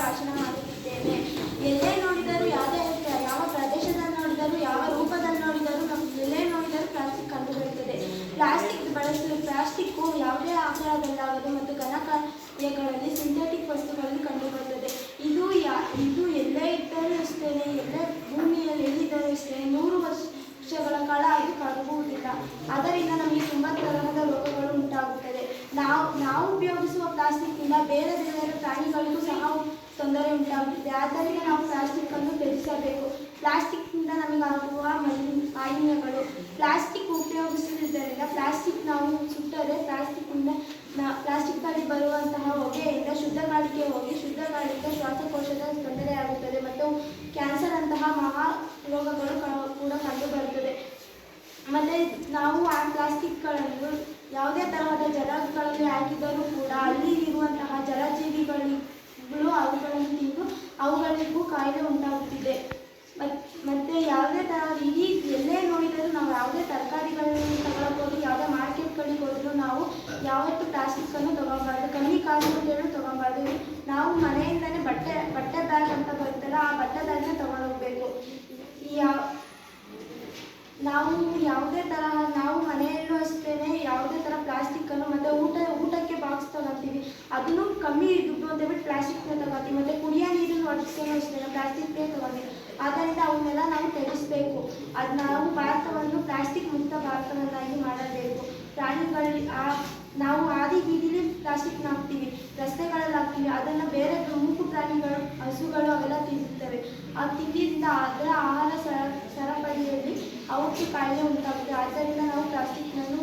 ಭಾಷಣ ಮಾಡುತ್ತಿದ್ದೇನೆ. ಎಲ್ಲೇ ನೋಡಿದರೂ ಯಾವುದೇ ಯಾವ ಪ್ರದೇಶದಲ್ಲಿ ನೋಡಿದರೂ, ಯಾವ ರೂಪದಲ್ಲಿ ನೋಡಿದರೂ ನಮ್ಗೆ ಎಲ್ಲೇ ನೋಡಿದರೂ ಪ್ಲಾಸ್ಟಿಕ್ ಕಂಡುಬರುತ್ತದೆ. ಪ್ಲಾಸ್ಟಿಕ್ ಬಳಸಲು ಪ್ಲಾಸ್ಟಿಕ್ಕು ಯಾವುದೇ ಆಕಾರದಲ್ಲಾಗದು ಮತ್ತು ಘನಕಾರ್ಯಗಳಲ್ಲಿ ಸಿಂಥೆಟಿಕ್ ವಸ್ತುಗಳಲ್ಲಿ ಕಂಡುಬರುತ್ತದೆ. ಇದು ಯಾ ಇದು ಎಲ್ಲೇ ಇದ್ದರೂ ಅಷ್ಟೇ ಎಲ್ಲೇ ಭೂಮಿಯಲ್ಲಿ ಎಲ್ಲಿದ್ದರೂ ಅಷ್ಟೇ ನೂರು ವರ್ಷಗಳ ಕಾಲ ಅದು ಕರಗುವುದಿಲ್ಲ. ಅದರಿಂದ ನಮಗೆ ತುಂಬ ತರಹದ ರೋಗಗಳು ಉಂಟಾಗುತ್ತದೆ ನಾವು ನಾವು ಉಪಯೋಗಿಸುವ ಪ್ಲಾಸ್ಟಿಕ್ನಿಂದ ಬೇರೆ ಪ್ರಾಣಿಗಳಿಗೂ ಸಹ ತೊಂದರೆ ಉಂಟಾಗುತ್ತದೆ ಆದ್ದರಿಂದ ನಾವು ಪ್ಲಾಸ್ಟಿಕ್ಕನ್ನು ತ್ಯಜಿಸಬೇಕು. ಪ್ಲಾಸ್ಟಿಕ್ನಿಂದ ನಮಗಾಗುವ ಮಲಿ, ಮಾಲಿನ್ಯಗಳು. ಪ್ಲಾಸ್ಟಿಕ್ ಉಪಯೋಗಿಸುವುದರಿಂದ ಪ್ಲಾಸ್ಟಿಕ್ ನಾವು ಸುಟ್ಟರೆ ಪ್ಲಾಸ್ಟಿಕ್ನಿಂದ ನಾ, ಪ್ಲಾಸ್ಟಿಕ್ನಲ್ಲಿ ಬರುವಂತಹ ಹೊಗೆಯಿಂದ ಶುದ್ಧ ಗಾಳಿಗೆ ಹೋಗಿ ಶುದ್ಧ ಗಾಳಿಯಿಂದ ಶ್ವಾಸಕೋಶದ ತೊಂದರೆಯಾಗುತ್ತದೆ ಮತ್ತು ಕ್ಯಾನ್ಸರ್ ಅಂತಹ ಮಹಾ ರೋಗಗಳು ಕೂಡ ಕೂಡ ಕಂಡುಬರುತ್ತದೆ. ಮತ್ತು ನಾವು ಆ ಪ್ಲಾಸ್ಟಿಕ್ಗಳನ್ನು ಯಾವುದೇ ತರಹದ ಜಲಗಳಲ್ಲಿ ಹಾಕಿದರೂ ಕೂಡ ಅವುಗಳಿಗೂ ಕಾಯಿಲೆ ಉಂಟಾಗುತ್ತಿದೆ. ಮತ್ತು ಯಾವುದೇ ಥರ ಇಡೀ ಎಲ್ಲೇ ನೋಡಿದರೂ ನಾವು ಯಾವುದೇ ತರಕಾರಿಗಳನ್ನು ತಗೊಳ್ಬೋದು, ಯಾವುದೇ ಮಾರ್ಕೆಟ್ಗಳಿಗೆ ಹೋದ್ರು ನಾವು ಯಾವತ್ತೂ ಪ್ಲಾಸ್ಟಿಕ್ಕನ್ನು ತಗೊಬಾರ್ದು ಕಮ್ಮಿ ಕಾಸುಗಳು ತಗೊಬಾರ್ದು ನಾವು ಮನೆಯಿಂದಲೇ ಬಟ್ಟೆ ಬಟ್ಟೆ ಬ್ಯಾಗ್ ಅಂತ ಬರುತ್ತಲ್ಲ, ಆ ಬಟ್ಟೆ ಬ್ಯಾಗ್ನ ತಗೊಂಡೋಗ್ಬೇಕು. ಯಾವ ನಾವು ಯಾವುದೇ ತರ, ನಾವು ಮನೆಯಲ್ಲೂ ಅಷ್ಟೇ ಯಾವುದೇ ಥರ ಪ್ಲಾಸ್ಟಿಕ್ಕನ್ನು ಮತ್ತು ಊಟ, ಊಟಕ್ಕೆ ಬಾಕ್ಸ್ ತಗೊಳ್ತೀವಿ ಅದನ್ನು ಕಮ್ಮಿ ದುಡ್ಡು ಅಂತ ಬಿಟ್ಟು ಪ್ಲಾಸ್ಟಿಕ್ನ ತಗೋತೀವಿ ಮತ್ತು ಕುಡಿಯೋ ನೀರನ್ನು ಒದಗಿಸೋನು ಅಷ್ಟೇ ಪ್ಲಾಸ್ಟಿಕ್ನೇ ತಗೋತೀವಿ ಆದ್ದರಿಂದ ಅವನ್ನೆಲ್ಲ ನಾವು ತ್ಯಜಿಸಬೇಕು ಅದು ನಾವು ಭಾರತವನ್ನು ಪ್ಲಾಸ್ಟಿಕ್ ಮುಕ್ತ ಭಾರತವನ್ನಾಗಿ ಮಾಡಬೇಕು. ಪ್ರಾಣಿಗಳಲ್ಲಿ ಆ, ನಾವು ಆದಿ ಬೀದಿಲಿ ಪ್ಲಾಸ್ಟಿಕ್ನ ಹಾಕ್ತೀವಿ, ರಸ್ತೆಗಳಲ್ಲಿ ಹಾಕ್ತೀವಿ, ಅದನ್ನು ಬೇರೆ ಮೂಕು ಪ್ರಾಣಿಗಳು, ಹಸುಗಳು ಅವೆಲ್ಲ ತಿನ್ನುತ್ತವೆ. ಆ ತಿಂಡಿಯಿಂದ ಅದರ ಆಹಾರ ಸರ, ಸರಪಳಿಯಲ್ಲಿ ಅವಕ್ಕೆ ಕಾಯಿಲೆ ಉಂಟಾಗುತ್ತೆ. ಆದ್ದರಿಂದ ನಾವು ಪ್ಲಾಸ್ಟಿಕ್ನನ್ನು